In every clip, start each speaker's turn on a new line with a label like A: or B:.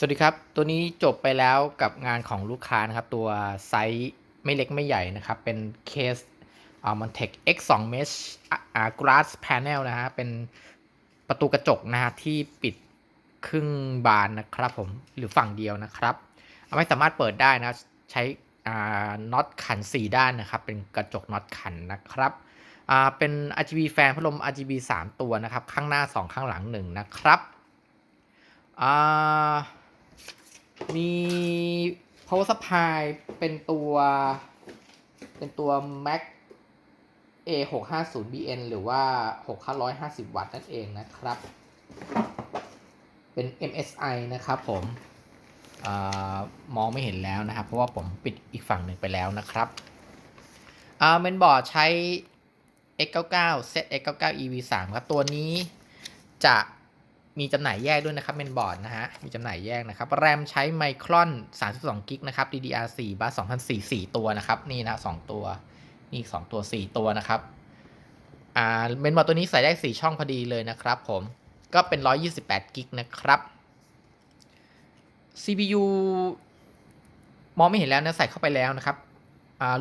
A: สวัสดีครับ ตัวนี้จบไปแล้วกับงานของลูกค้านะครับ ตัวไซส์ไม่เล็กไม่ใหญ่นะครับ เป็นเคสอ่ามันเทค X2 Mesh อ่า Glass Panel นะฮะ เป็นประตูกระจกนะฮะที่ปิดครึ่งบานนะครับผม หรือฝั่งเดียวนะครับ ไม่สามารถเปิดได้นะใช้อ่าน็อตขัน 4 ด้านนะครับ เป็นกระจกน็อตขันนะครับอ่าเป็น RGB แฟนพัดลม RGB 3 ตัวนะครับ ข้างหน้า 2 ข้างหลัง 1 นะครับอ่า มี power supply เป็นตัว เป็นตัว Mac A 6 5 0 BN หรือว่า 6550 วัตต์นั่นเองนะครับ เป็น MSI นะครับผมอามองไม่เห็นแล้วนะครับ เพราะว่าผมปิดอีกฝั่งหนึ่งไปแล้วนะครับอ่าเมนบอร์ดใช้ X99 Set X99 EV3 ครับตัวนี้จะ มีจำหน่ายแยกด้วยนะครับเมนบอร์ดนะฮะ มีจำหน่ายแยกนะครับ แรมใช้ไมครอน 32กิกนะครับ DDR4 บัส2004 4 ตัวนะครับ นี่นะ2ตัว นี่ 2 ตัว 4 ตัวนะครับอ่าเมนบอร์ดตัวนี้ใส่ได้ 4 ช่องพอดีเลยนะครับผม ก็เป็น 128กิกนะครับ CPU มองไม่เห็นแล้วนะ ใส่เข้าไปแล้วนะครับ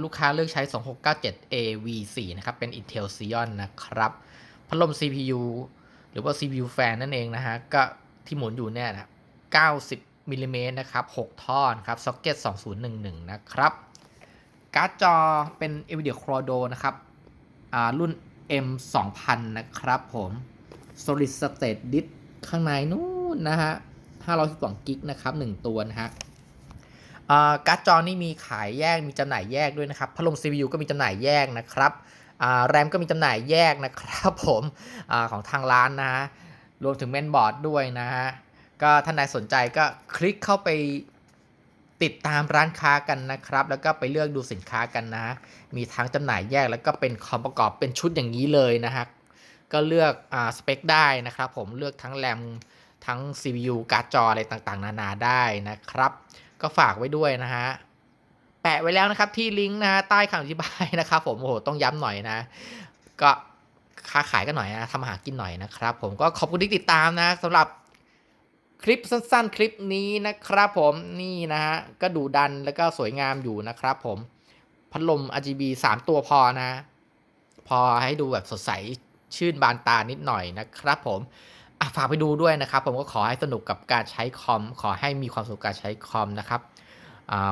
A: ลูกค้าเลือกใช้ 2697AV4 นะครับ เป็น Intel Xeon นะครับ พัดลม CPU หรือว่า CPU fan นั่นเองนะฮะ ก็ที่หมุนอยู่เนี่ยนะ90มิลลิเมตรนะครับ 6 ท่อนครับซ็อกเก็ต2011 นะครับ การ์ดจอเป็น NVIDIA Quadro นะครับอ่ารุ่น M2000 นะครับผม Solid State Disk ข้างในนู้นนะฮะ512กิกนะครับ 1 ตัวนะฮะอ่าการ์ดจอนี่มีขายแยกมีจำหน่ายแยกด้วยนะครับ พัดลม CPU ก็มีจำหน่ายแยกนะครับ แรมก็มีจำหน่ายแยกนะครับผมอของทางร้านนะฮะรวมถึงเมนบอร์ดด้วยนะฮะ ก็ท่านใดสนใจก็คลิกเข้าไปติดตามร้านค้ากันนะครับ แล้วก็ไปเลือกดูสินค้ากันนะ มีทั้งจำหน่ายแยกแล้วก็เป็นคอมประกอบเป็นชุดอย่างนี้เลยนะฮะ ก็เลือกอ่าสเปคได้นะครับผมเลือกทั้งแรมทั้ง CPU การ์ดจออะไรต่างๆ นานาได้นะครับ ก็ฝากไว้ด้วยนะฮะ ปะไว้แล้วนะครับที่ลิงก์นะฮะใต้คำอธิบายนะครับผมโอ้โหต้องย้ำหน่อยนะ ก็ค้าขายกันหน่อยนะทำอาหารกินหน่อยนะครับ ผมก็ขอบคุณที่ติดตามนะสำหรับคลิปสั้นๆ คลิปนี้นะครับผมนี่นะฮะก็ดูดันแล้วก็สวยงามอยู่นะครับผมพัดลม RGB 3 ตัวพอนะ พอให้ดูแบบสดใสชื่นบานตานิดหน่อยนะครับผมฝากไปดูด้วยนะครับ ผมก็ขอให้สนุกกับการใช้คอม ขอให้มีความสุขกับการใช้คอมนะครับ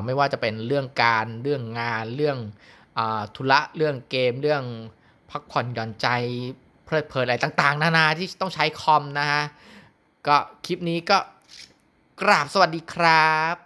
A: ไม่ว่าจะเป็นเรื่องการเรื่องงานเรื่องอธุระเรื่องเกมเรื่องพักผ่อนหย่อนใจเพลิดเพลินอะไรต่างๆ นานาที่ต้องใช้คอมนะฮะก็คลิปนี้ก็กราบสวัสดีครับ